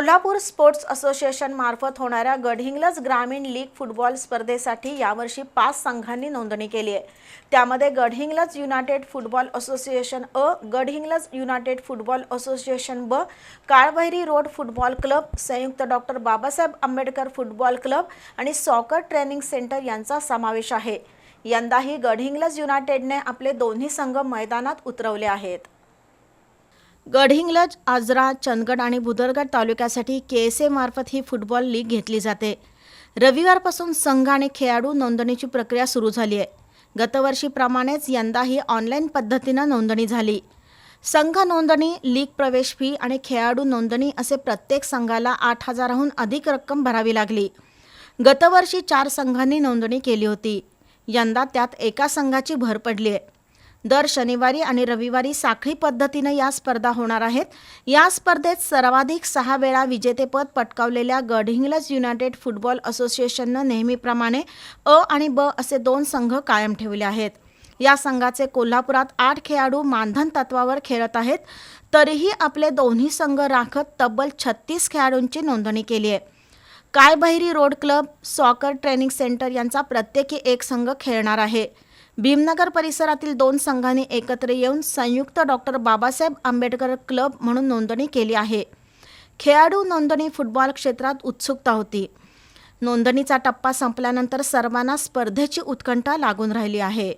Kolhapur sports association मार्फत होणाऱ्या गडहिंग्लज ग्रामीण लीग फुटबॉल स्पर्धेसाठी यावर्षी पाच संघांनी नोंदणी केली आहे. त्यामध्ये गडहिंग्लज युनायटेड फुटबॉल असोसिएशन अ गडहिंग्लज युनायटेड फुटबॉल असोसिएशन ब काळभैरी रोड फुटबॉल क्लब संयुक्त doctor Babasaheb Ambedkar football club आणि सॉकर ट्रेनिंग सेंटर यांचा समावेश आहे. यंदाही गडहिंग्लज युनायटेडने आपले दोन्ही संघ मैदानात उतरवले आहेत. गडहिंग्लज आजरा चंदगड आणि भुदरगड तालुक्यासाठी के एस एमार्फत मार्फत ही फुटबॉल लीग घेतली जाते. रविवारपासून संघ आणि खेळाडू नोंदणीची प्रक्रिया सुरू झाली आहे. गतवर्षीप्रमाणेच यंदाही ऑनलाईन पद्धतीनं नोंदणी झाली. संघ नोंदणी लीग प्रवेश फी आणि खेळाडू नोंदणी असे प्रत्येक संघाला आठ हजाराहून अधिक रक्कम भरावी लागली. गतवर्षी चार संघांनी नोंदणी केली होती. यंदा त्यात एका संघाची भर पडली आहे. दर शनिवारी आणि रविवारी साखळी पद्धतीनं या स्पर्धा होणार आहेत. या स्पर्धेत सर्वाधिक सहा वेळा विजेतेपद पटकावलेल्या गडहिंग्लज युनायटेड फुटबॉल असोसिएशननं नेहमीप्रमाणे अ आणि ब असे दोन संघ कायम ठेवले आहेत. या संघाचे कोल्हापुरात आठ खेळाडू मानधन तत्वावर खेळत आहेत. तरीही आपले दोन्ही संघ राखत तब्बल छत्तीस खेळाडूंची नोंदणी केली आहे. Kalbhairi road club soccer training centre यांचा प्रत्येकी एक संघ खेळणार आहे. भीमनगर परिसरातील दोन संघांनी एकत्र येऊन संयुक्त डॉक्टर बाबासाहेब आंबेडकर क्लब म्हणून नोंदणी केली आहे. खेळाडू नोंदणी फुटबॉल क्षेत्रात उत्सुकता होती. नोंदणीचा टप्पा संपल्यानंतर सर्वांना स्पर्धेची उत्कंठा लागून राहिली आहे.